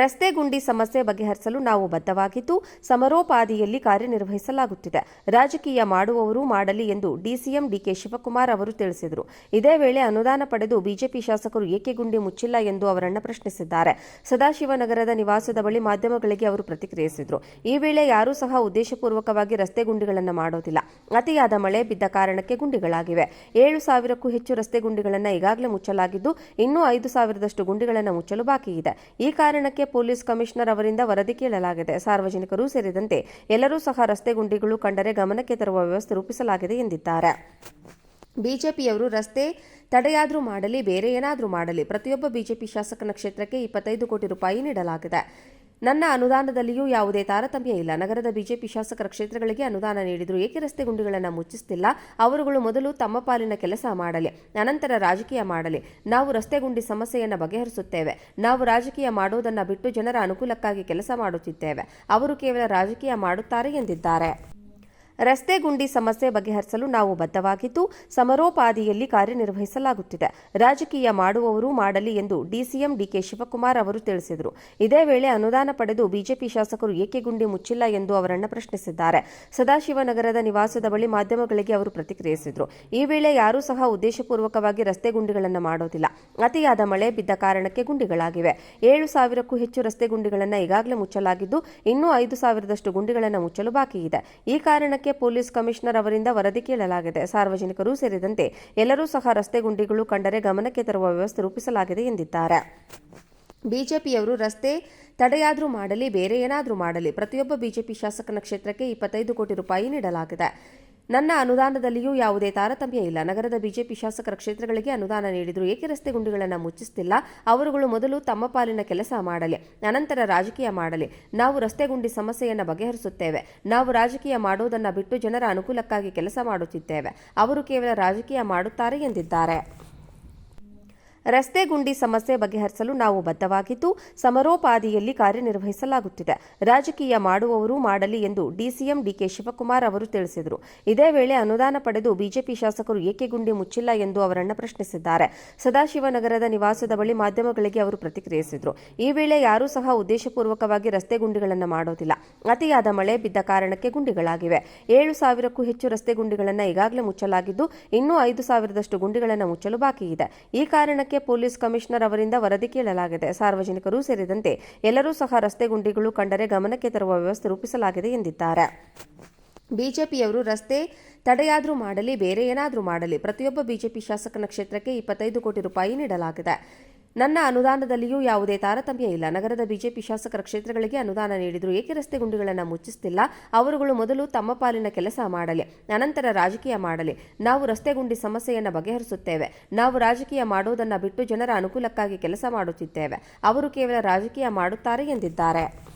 ರಸ್ತೆ ಗುಂಡಿ ಸಮಸ್ಯೆ ಬಗೆಹರಿಸಲು ನಾವು ಬದ್ಧವಾಗಿದ್ದು, ಸಮರೋಪಾದಿಯಲ್ಲಿ ಕಾರ್ಯನಿರ್ವಹಿಸಲಾಗುತ್ತಿದೆ. ರಾಜಕೀಯ ಮಾಡುವವರು ಮಾಡಲಿ ಎಂದು ಡಿಸಿಎಂ ಡಿಕೆ ಶಿವಕುಮಾರ್ ಅವರು ತಿಳಿಸಿದರು. ಇದೇ ವೇಳೆ ಅನುದಾನ ಪಡೆದು ಬಿಜೆಪಿ ಶಾಸಕರು ಏಕೆ ಗುಂಡಿ ಮುಚ್ಚಿಲ್ಲ ಎಂದು ಅವರನ್ನು ಪ್ರಶ್ನಿಸಿದ್ದಾರೆ. ಸದಾಶಿವನಗರದ ನಿವಾಸದ ಬಳಿ ಮಾಧ್ಯಮಗಳಿಗೆ ಅವರು ಪ್ರತಿಕ್ರಿಯಿಸಿದರು. ಈ ವೇಳೆ ಯಾರೂ ಸಹ ಉದ್ದೇಶಪೂರ್ವಕವಾಗಿ ರಸ್ತೆ ಗುಂಡಿಗಳನ್ನು ಮಾಡೋದಿಲ್ಲ. ಅತಿಯಾದ ಮಳೆ ಬಿದ್ದ ಕಾರಣಕ್ಕೆ ಗುಂಡಿಗಳಾಗಿವೆ. ಏಳು ಸಾವಿರಕ್ಕೂ ಹೆಚ್ಚು ರಸ್ತೆ ಗುಂಡಿಗಳನ್ನು ಈಗಾಗಲೇ ಮುಚ್ಚಲಾಗಿದ್ದು, ಇನ್ನೂ ಐದು ಸಾವಿರದಷ್ಟು ಗುಂಡಿಗಳನ್ನು ಮುಚ್ಚಲು ಬಾಕಿ ಇದೆ ಈ ಕಾರಣಕ್ಕೆ ಪೊಲೀಸ್ ಕಮಿಷನರ್ ಅವರಿಂದ ವರದಿ ಕೇಳಲಾಗಿದೆ. ಸಾರ್ವಜನಿಕರು ಸೇರಿದಂತೆ ಎಲ್ಲರೂ ಸಹ ರಸ್ತೆ ಗುಂಡಿಗಳು ಕಂಡರೆ ಗಮನಕ್ಕೆ ತರುವ ವ್ಯವಸ್ಥೆ ರೂಪಿಸಲಾಗಿದೆ ಎಂದಿದ್ದಾರೆ. ಬಿಜೆಪಿಯವರು ರಸ್ತೆ ತಡೆಯಾದರೂ ಮಾಡಲಿ, ಬೇರೆ ಏನಾದರೂ ಮಾಡಲಿ, ಪ್ರತಿಯೊಬ್ಬ ಬಿಜೆಪಿ ಶಾಸಕನ ಕ್ಷೇತ್ರಕ್ಕೆ ಇಪ್ಪತ್ತೈದು ಕೋಟಿ ರೂಪಾಯಿ ನೀಡಲಾಗಿದೆ. ನನ್ನ ಅನುದಾನದಲ್ಲಿಯೂ ಯಾವುದೇ ತಾರತಮ್ಯ ಇಲ್ಲ. ನಗರದ ಬಿಜೆಪಿ ಶಾಸಕರ ಕ್ಷೇತ್ರಗಳಿಗೆ ಅನುದಾನ ನೀಡಿದರು. ಏಕೆ ರಸ್ತೆ ಗುಂಡಿಗಳನ್ನು ಮುಚ್ಚಿಸುತ್ತಿಲ್ಲ ಅವರುಗಳು ಮೊದಲು ತಮ್ಮ ಪಾಲಿನ ಕೆಲಸ ಮಾಡಲಿ, ಅನಂತರ ರಾಜಕೀಯ ಮಾಡಲಿ. ನಾವು ರಸ್ತೆ ಗುಂಡಿ ಸಮಸ್ಯೆಯನ್ನು ಬಗೆಹರಿಸುತ್ತೇವೆ. ನಾವು ರಾಜಕೀಯ ಮಾಡೋದನ್ನ ಬಿಟ್ಟು ಜನರ ಅನುಕೂಲಕ್ಕಾಗಿ ಕೆಲಸ ಮಾಡುತ್ತಿದ್ದೇವೆ. ಅವರು ಕೇವಲ ರಾಜಕೀಯ ಮಾಡುತ್ತಾರೆ ಎಂದಿದ್ದಾರೆ. ರಸ್ತೆ ಗುಂಡಿ ಸಮಸ್ಯೆ ಬಗೆಹರಿಸಲು ನಾವು ಬದ್ಧವಾಗಿದ್ದು, ಸಮರೋಪಾದಿಯಲ್ಲಿ ಕಾರ್ಯನಿರ್ವಹಿಸಲಾಗುತ್ತಿದೆ. ರಾಜಕೀಯ ಮಾಡುವವರು ಮಾಡಲಿ ಎಂದು ಡಿಸಿಎಂ ಡಿಕೆ ಶಿವಕುಮಾರ್ ಅವರು ತಿಳಿಸಿದರು. ಇದೇ ವೇಳೆ ಅನುದಾನ ಪಡೆದು ಬಿಜೆಪಿ ಶಾಸಕರು ಏಕೆ ಗುಂಡಿ ಮುಚ್ಚಿಲ್ಲ ಎಂದು ಅವರನ್ನು ಪ್ರಶ್ನಿಸಿದ್ದಾರೆ. ಸದಾಶಿವನಗರದ ನಿವಾಸದ ಬಳಿ ಮಾಧ್ಯಮಗಳಿಗೆ ಅವರು ಪ್ರತಿಕ್ರಿಯಿಸಿದರು. ಈ ವೇಳೆ ಯಾರೂ ಸಹ ಉದ್ದೇಶಪೂರ್ವಕವಾಗಿ ರಸ್ತೆ ಗುಂಡಿಗಳನ್ನು ಮಾಡೋದಿಲ್ಲ. ಅತಿಯಾದ ಮಳೆ ಬಿದ್ದ ಕಾರಣಕ್ಕೆ ಗುಂಡಿಗಳಾಗಿವೆ. ಏಳು ಸಾವಿರಕ್ಕೂ ಹೆಚ್ಚು ರಸ್ತೆ ಗುಂಡಿಗಳನ್ನು ಈಗಾಗಲೇ ಮುಚ್ಚಲಾಗಿದ್ದು, ಇನ್ನೂ ಐದು ಸಾವಿರದಷ್ಟು ಗುಂಡಿಗಳನ್ನು ಮುಚ್ಚಲು ಬಾಕಿ ಇದೆ ಈ ಕಾರಣಕ್ಕೆ ಪೊಲೀಸ್ ಕಮಿಷನರ್ ಅವರಿಂದ ವರದಿ ಕೇಳಲಾಗಿದೆ. ಸಾರ್ವಜನಿಕರು ಸೇರಿದಂತೆ ಎಲ್ಲರೂ ಸಹ ರಸ್ತೆ ಗುಂಡಿಗಳು ಕಂಡರೆ ಗಮನಕ್ಕೆ ತರುವ ವ್ಯವಸ್ಥೆ ರೂಪಿಸಲಾಗಿದೆ ಎಂದಿದ್ದಾರೆ. ಬಿಜೆಪಿಯವರು ರಸ್ತೆ ತಡೆಯಾದರೂ ಮಾಡಲಿ, ಬೇರೆ ಏನಾದರೂ ಮಾಡಲಿ, ಪ್ರತಿಯೊಬ್ಬ ಬಿಜೆಪಿ ಶಾಸಕನ ಕ್ಷೇತ್ರಕ್ಕೆ ಇಪ್ಪತ್ತೈದು ಕೋಟಿ ರೂಪಾಯಿ ನೀಡಲಾಗಿದೆ. ನನ್ನ ಅನುದಾನದಲ್ಲಿಯೂ ಯಾವುದೇ ತಾರತಮ್ಯ ಇಲ್ಲ. ನಗರದ ಬಿಜೆಪಿ ಶಾಸಕರ ಕ್ಷೇತ್ರಗಳಿಗೆ ಅನುದಾನ ನೀಡಿದ್ರು. ಏಕೆ ರಸ್ತೆ ಗುಂಡಿಗಳನ್ನು ಮುಚ್ಚಿಸ್ತಿಲ್ಲ? ಅವರುಗಳು ಮೊದಲು ತಮ್ಮ ಪಾಲಿನ ಕೆಲಸ ಮಾಡಲಿ, ಅನಂತರ ರಾಜಕೀಯ ಮಾಡಲಿ. ನಾವು ರಸ್ತೆ ಗುಂಡಿ ಸಮಸ್ಯೆಯನ್ನು ಬಗೆಹರಿಸುತ್ತೇವೆ. ನಾವು ರಾಜಕೀಯ ಮಾಡುವುದನ್ನು ಬಿಟ್ಟು ಜನರ ಅನುಕೂಲಕ್ಕಾಗಿ ಕೆಲಸ ಮಾಡುತ್ತಿದ್ದೇವೆ. ಅವರು ಕೇವಲ ರಾಜಕೀಯ ಮಾಡುತ್ತಾರೆ ಎಂದಿದ್ದಾರೆ. ರಸ್ತೆ ಗುಂಡಿ ಸಮಸ್ಯೆ ಬಗೆಹರಿಸಲು ನಾವು ಬದ್ಧವಾಗಿದ್ದು, ಸಮರೋಪಾದಿಯಲ್ಲಿ ಕಾರ್ಯನಿರ್ವಹಿಸಲಾಗುತ್ತಿದೆ. ರಾಜಕೀಯ ಮಾಡುವವರು ಮಾಡಲಿ ಎಂದು ಡಿಸಿಎಂ ಡಿಕೆ ಶಿವಕುಮಾರ್ ಅವರು ತಿಳಿಸಿದರು. ಇದೇ ವೇಳೆ ಅನುದಾನ ಪಡೆದು ಬಿಜೆಪಿ ಶಾಸಕರು ಏಕೆ ಗುಂಡಿ ಮುಚ್ಚಿಲ್ಲ ಎಂದು ಅವರನ್ನು ಪ್ರಶ್ನಿಸಿದ್ದಾರೆ. ಸದಾಶಿವನಗರದ ನಿವಾಸದ ಬಳಿ ಮಾಧ್ಯಮಗಳಿಗೆ ಅವರು ಪ್ರತಿಕ್ರಿಯಿಸಿದರು. ಈ ವೇಳೆ ಯಾರೂ ಸಹ ಉದ್ದೇಶಪೂರ್ವಕವಾಗಿ ರಸ್ತೆ ಗುಂಡಿಗಳನ್ನು ಮಾಡೋದಿಲ್ಲ. ಅತಿಯಾದ ಮಳೆ ಬಿದ್ದ ಕಾರಣಕ್ಕೆ ಗುಂಡಿಗಳಾಗಿವೆ. ಏಳು ಸಾವಿರಕ್ಕೂ ಹೆಚ್ಚು ರಸ್ತೆ ಗುಂಡಿಗಳನ್ನು ಈಗಾಗಲೇ ಮುಚ್ಚಲಾಗಿದ್ದು, ಇನ್ನೂ ಐದು ಸಾವಿರದಷ್ಟು ಗುಂಡಿಗಳನ್ನು ಮುಚ್ಚಲು ಬಾಕಿ ಇದೆ ಈ ಕಾರಣಕ್ಕೆ ಪೊಲೀಸ್ ಕಮಿಷನರ್ ಅವರಿಂದ ವರದಿ ಕೇಳಲಾಗಿದೆ. ಸಾರ್ವಜನಿಕರು ಸೇರಿದಂತೆ ಎಲ್ಲರೂ ಸಹ ರಸ್ತೆ ಗುಂಡಿಗಳು ಕಂಡರೆ ಗಮನಕ್ಕೆ ತರುವ ವ್ಯವಸ್ಥೆ ರೂಪಿಸಲಾಗಿದೆ ಎಂದಿದ್ದಾರೆ. ಬಿಜೆಪಿಯವರು ರಸ್ತೆ ತಡೆಯಾದರೂ ಮಾಡಲಿ, ಬೇರೆ ಏನಾದರೂ ಮಾಡಲಿ, ಪ್ರತಿಯೊಬ್ಬ ಬಿಜೆಪಿ ಶಾಸಕನ ಕ್ಷೇತ್ರಕ್ಕೆ ಇಪ್ಪತ್ತೈದು ಕೋಟಿ ರೂಪಾಯಿ ನೀಡಲಾಗಿದೆ. ನನ್ನ ಅನುದಾನದಲ್ಲಿಯೂ ಯಾವುದೇ ತಾರತಮ್ಯ ಇಲ್ಲ. ನಗರದ ಬಿಜೆಪಿ ಶಾಸಕರ ಕ್ಷೇತ್ರಗಳಿಗೆ ಅನುದಾನ ನೀಡಿದ್ರು. ಏಕೆ ರಸ್ತೆ ಗುಂಡಿಗಳನ್ನು ಮುಚ್ಚಿಸ್ತಿಲ್ಲ? ಅವರುಗಳು ಮೊದಲು ತಮ್ಮ ಪಾಲಿನ ಕೆಲಸ ಮಾಡಲಿ, ಅನಂತರ ರಾಜಕೀಯ ಮಾಡಲಿ. ನಾವು ರಸ್ತೆ ಗುಂಡಿ ಸಮಸ್ಯೆಯನ್ನು ಬಗೆಹರಿಸುತ್ತೇವೆ. ನಾವು ರಾಜಕೀಯ ಮಾಡೋದನ್ನ ಬಿಟ್ಟು ಜನರ ಅನುಕೂಲಕ್ಕಾಗಿ ಕೆಲಸ ಮಾಡುತ್ತಿದ್ದೇವೆ. ಅವರು ಕೇವಲ ರಾಜಕೀಯ ಮಾಡುತ್ತಾರೆ ಎಂದಿದ್ದಾರೆ.